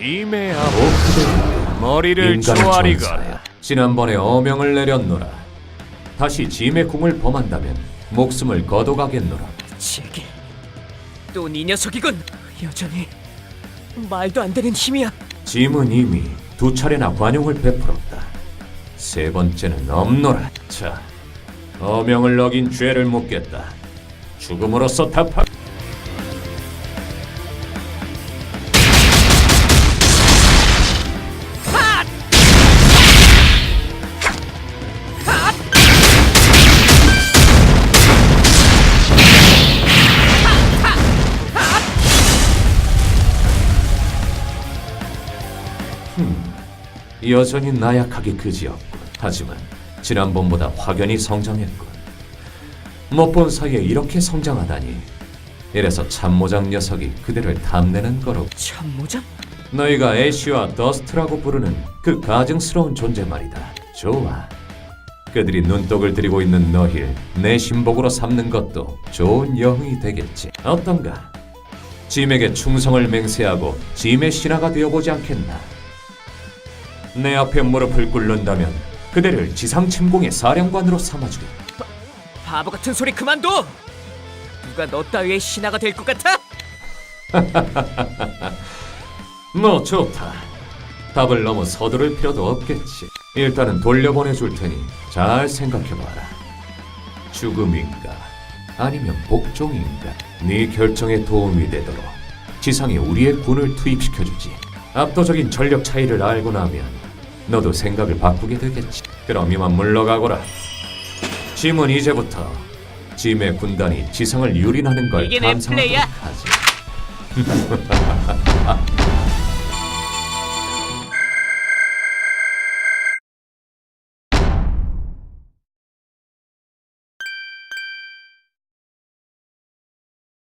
지매하고 머리를 인간의 조아리거라. 전사야. 지난번에 어명을 내렸노라. 다시 짐의 궁을 범한다면 목숨을 거둬가겠노라. 제게 또 네 녀석이군. 여전히 말도 안 되는 힘이야. 짐은 이미 두 차례나 관용을 베풀었다. 세 번째는 없노라. 자, 어명을 어긴 죄를 묻겠다. 죽음으로써 답하. 여전히 나약하기 그지없군. 하지만 지난번보다 확연히 성장했군. 못 본 사이에 이렇게 성장하다니. 이래서 참모장 녀석이 그대를 탐내는 거로. 참모장? 너희가 애쉬와 더스트라고 부르는 그 가증스러운 존재 말이다. 좋아. 그들이 눈독을 들이고 있는 너희를 내 신복으로 삼는 것도 좋은 여흥이 되겠지. 어떤가? 짐에게 충성을 맹세하고 짐의 신하가 되어보지 않겠나? 내 앞에 무릎을 꿇는다면 그대를 지상 침공의 사령관으로 삼아주겠다. 바보 같은 소리 그만둬. 누가 너 따위의 신하가 될 것 같아? 뭐 좋다. 답을 너무 서두를 필요도 없겠지. 일단은 돌려보내줄 테니 잘 생각해봐라. 죽음인가 아니면 복종인가 네 결정에 도움이 되도록 지상에 우리의 군을 투입시켜주지. 압도적인 전력 차이를 알고 나면 너도 생각을 바꾸게 되겠지. 그럼 이만 물러가거라. 짐은 이제부터 짐의 군단이 지상을 유린하는 걸 이게 내 감상하도록 플레이야. 하지.